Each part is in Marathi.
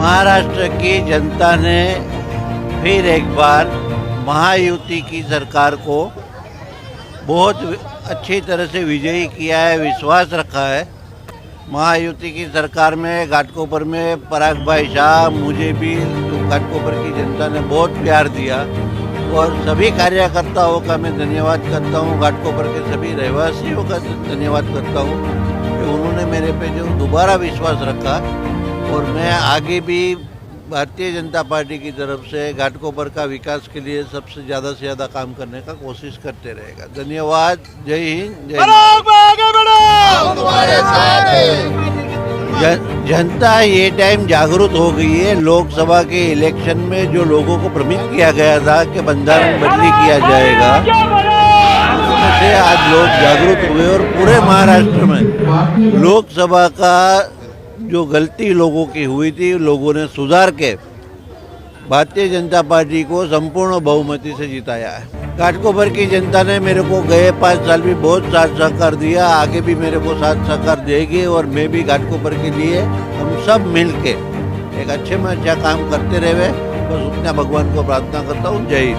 महाराष्ट्र की जनता ने फिर एक बार महायुति की सरकार को बहुत अच्छी तरह से विजयी किया है, विश्वास रखा है। महायुति की सरकार में, घाटकोपर में पराग भाई शाह, मुझे भी घाटकोपर की जनता ने बहुत प्यार दिया। और सभी कार्यकर्ताओं का मैं धन्यवाद करता हूँ, घाटकोपर के सभी रहवासियों का धन्यवाद करता हूँ कि उन्होंने मेरे पे जो दोबारा विश्वास रखा। और मैं आगे भी भारतीय जनता पार्टी की तरफ़ से घाटकोपर का विकास के लिए सबसे ज़्यादा से ज़्यादा काम करने का कोशिश करते रहेगा। धन्यवाद। जय हिंद जय जन- जनता ये टाइम जागरूक हो गई है। लोकसभा के इलेक्शन में जो लोगों को भ्रमित किया गया था कि बंधारण बदली किया जाएगा से आज लोग जागरूक हुए और पूरे महाराष्ट्र में लोकसभा का जो गलती लोगों की हुई थी, लोगों ने सुधार के भारतीय जनता पार्टी को संपूर्ण बहुमति से जिताया है। घाटकोपर की जनता ने मेरे को गए पाँच साल भी बहुत साथ सहकार दिया, आगे भी मेरे को साथ सहकार देगी और मैं भी घाटकोपर के लिए हम सब मिल के एक अच्छे में अच्छा काम करते रहे। बस उतना भगवान को प्रार्थना करता हूँ। जय हिंद।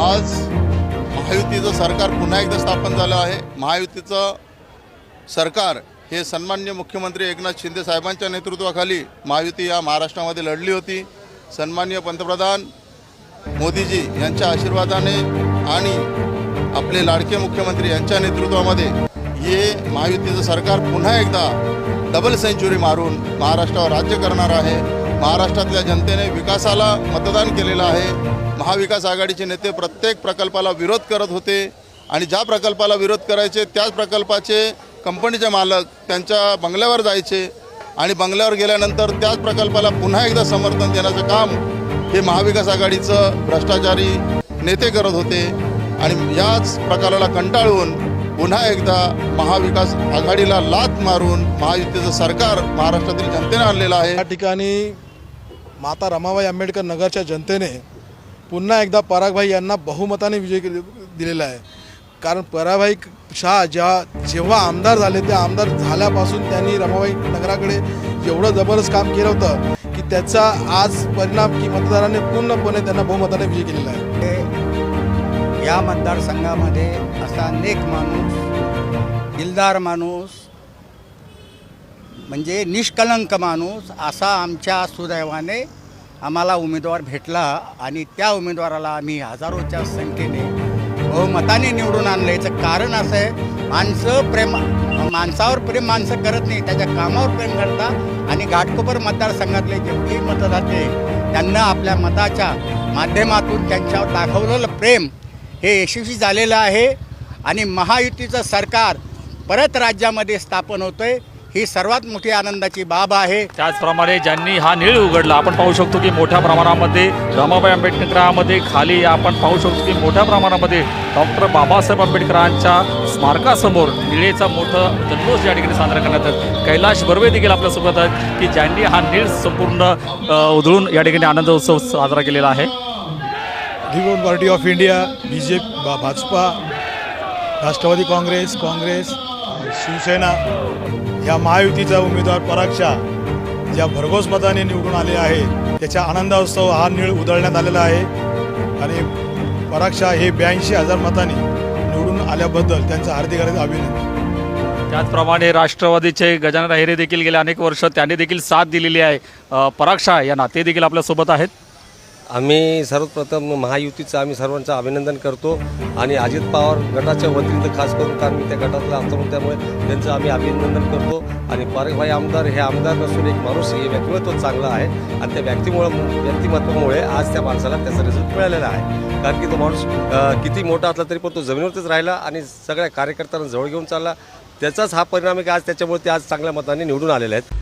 आज महायुतीचं सरकार पुन्हा एकदा स्थापन झालं आहे. महायुतीचं सरकार हे सन्मान्य मुख्यमंत्री एकनाथ शिंदे साहेबांच्या नेतृत्वाखाली महायुती या महाराष्ट्रामध्ये लढली होती. सन्मान्य पंतप्रधान मोदीजी यांच्या आशीर्वादाने आणि आपले लाडके मुख्यमंत्री यांच्या नेतृत्वामध्ये हे महायुतीचं सरकार पुन्हा एकदा डबल सेंचुरी मारून महाराष्ट्रावर राज्य करणार आहे. महाराष्ट्रातल्या जनतेने विकासाला मतदान केलेलं आहे. महाविकास आघाडीचे नेते प्रत्येक प्रकल्पाला विरोध करत होते आणि ज्या प्रकल्पाला विरोध करायचे त्याच प्रकल्पाचे कंपनीचे मालक त्यांच्या बंगल्यावर जायचे आणि बंगल्यावर गेल्यानंतर त्याच प्रकल्पाला पुन्हा एकदा समर्थन देण्याचं काम हे महाविकास आघाडीचं भ्रष्टाचारी नेते करत होते. आणि याच प्रकाराला कंटाळून पुन्हा एकदा महाविकास आघाडीला लात मारून महायुतीचं सरकार महाराष्ट्रातील जनतेने आणलेलं आहे. या ठिकाणी माता रमाबाई आंबेडकर नगरच्या जनतेने पुन्हा एकदा परागभाई यांना बहुमताने विजय दिलेला आहे. कारण पराभाई शाह जेव्हा जेव्हा आमदार झाले ते आमदार झाल्यापासून त्यांनी रमाबाई नगराकडे एवढं जबरदस्त काम केलं होतं की त्याचा आज परिणाम की मतदारांनी पूर्णपणे त्यांना बहुमताने विजय केलेला आहे. या मतदारसंघामध्ये असा अनेक माणूस दिलदार माणूस म्हणजे निष्कलंक माणूस असा आमच्या सुदैवाने आम्हाला उमेदवार भेटला आणि त्या उमेदवाराला आम्ही हजारोच्या संख्येने बहुमताने निवडून आणलं. याचं कारण असं आहे माणसं प्रेम माणसावर प्रेम माणसं करत नाही त्याच्या कामावर प्रेम करतात आणि घाटकोपर मतदारसंघातले जेवढे मतदाते त्यांना आपल्या मताच्या माध्यमातून त्यांच्यावर दाखवलेलं प्रेम हे यशस्वी झालेलं आहे आणि महायुतीचं सरकार परत राज्यामध्ये स्थापन होतंय ही सर्वात मोठी आनंदाची बाब आहे. त्याचप्रमाणे ज्यांनी हा निळ उघडला आपण पाहू शकतो की मोठ्या प्रमाणामध्ये रमाबाई आंबेडकरामध्ये खाली आपण पाहू शकतो की मोठ्या प्रमाणामध्ये डॉक्टर बाबासाहेब आंबेडकरांच्या स्मारकासमोर निळेचा मोठं जल्लोष या ठिकाणी साजरा करण्यात येतात कैलाश बर्वे देखील आपल्यासोबत आहेत की ज्यांनी हा निळ संपूर्ण उधळून या ठिकाणी आनंद उत्सव साजरा केलेला आहे. Republican Party of India B J Bhajapa Rashtravadi Congress Congress Shiv Sena या महायुतीचा उमेदवार पराग ज्या भरघोस मताने निवडून आले आहे त्याच्या आनंदोत्सव हा निळ उधळण्यात आलेला आहे. आणि पराग हे ब्याऐंशी हजार मताने निवडून आल्याबद्दल त्यांचं हार्दिक हार्दिक अभिनंदन. त्याचप्रमाणे राष्ट्रवादीचे गजानन अहिरे देखील गेले अनेक वर्ष त्यांनी देखील साथ दिलेली आहे. अ, पराग शाह देखील आपल्यासोबत आहेत. आम्ही सर्वप्रथम महायुतीचं आम्ही सर्वांचं अभिनंदन करतो आणि अजित पवार गटाच्या वतीनं खास करून कारण मी त्या गटातला असतो त्यामुळे त्यांचं आम्ही अभिनंदन करतो. आणि पारखभाई आमदार हे आमदार नसून एक माणूस हे व्यक्तिमत्व चांगलं आहे. आणि त्या व्यक्तिमुळं व्यक्तिमत्वामुळे आज त्या माणसाला त्याचा रिझल्ट मिळालेला आहे. कारण की तो माणूस किती मोठा असला तरी पण तो जमिनीवरतीच राहिला आणि सगळ्या कार्यकर्त्यांना जवळ घेऊन चालला. त्याचाच हा परिणाम आहे की आज त्याच्यामुळे ते आज चांगल्या मताने निवडून आलेले आहेत.